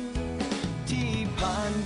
น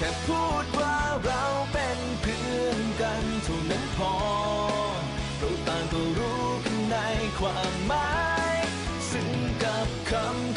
ค่พูดว่าเราเป็นเพื่อนกันเท่านั้นพอเราต่างก็รู้กันในความหมาย ซึ่งกับคำ